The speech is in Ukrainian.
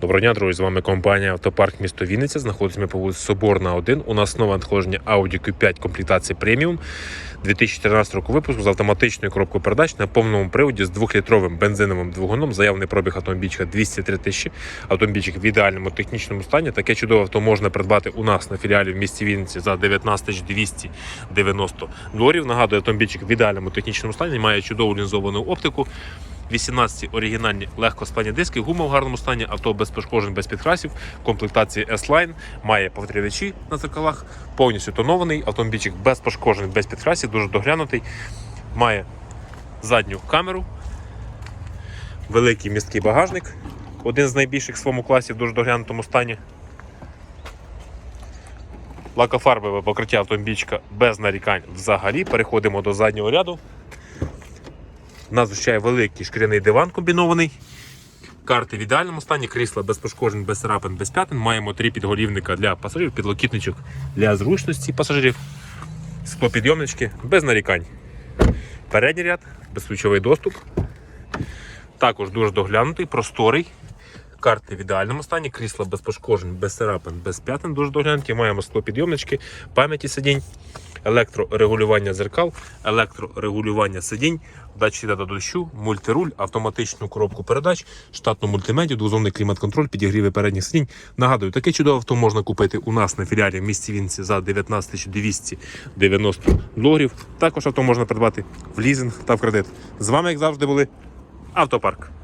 Доброго дня, друзі. З вами компанія Автопарк місто Вінниця. Знаходимося по вулиці Соборна 1. У нас нове надходження Audi Q5 комплектації преміум 2014 року випуску з автоматичною коробкою передач на повному приводі з 2-літровим бензиновим двигуном. Заявлений пробіг автомобільчика 203 тисячі. Автомобільчик в ідеальному технічному стані. Таке чудове авто можна придбати у нас на філіалі в місті Вінниці за 19 290 доларів. Нагадую, автомобільчик в ідеальному технічному стані, має чудову лінзовану оптику. 18 оригінальні легкосплавні диски, гума в гарному стані, авто без пошкоджень, без підкрасів, комплектації S-Line, має повітрявачі на зеркалах, повністю тонований, автомобільчик без пошкоджень, без підкрасів, дуже доглянутий, має задню камеру, великий місткий багажник, один з найбільших в своєму класі в дуже доглянутому стані. Лакофарбове покриття автомобільчика без нарікань взагалі. Переходимо до заднього ряду. Нас зустрічає великий шкіряний диван комбінований. Карти в ідеальному стані, крісла без пошкоджень, без царапин, без п'ятин. Маємо три підголівника для пасажирів, підлокітничок для зручності пасажирів, склопідйомнички без нарікань. Передній ряд, безключовий доступ. Також дуже доглянутий, просторий. Карти в ідеальному стані, крісла без пошкоджень, без царапин, без п'ятин, дуже доглянуті. Маємо склопідйомнички, пам'яті сидінь, електрорегулювання зеркал, електрорегулювання сидінь, датчик до дощу, мультируль, автоматичну коробку передач, штатну мультимедію, двозонний клімат-контроль, підігріви передніх сидінь. Нагадую, таке чудове авто можна купити у нас на філіалі в місті Вінці за 19 290 доларів. Також авто можна придбати в лізинг та в кредит. З вами, як завжди, були Автопарк.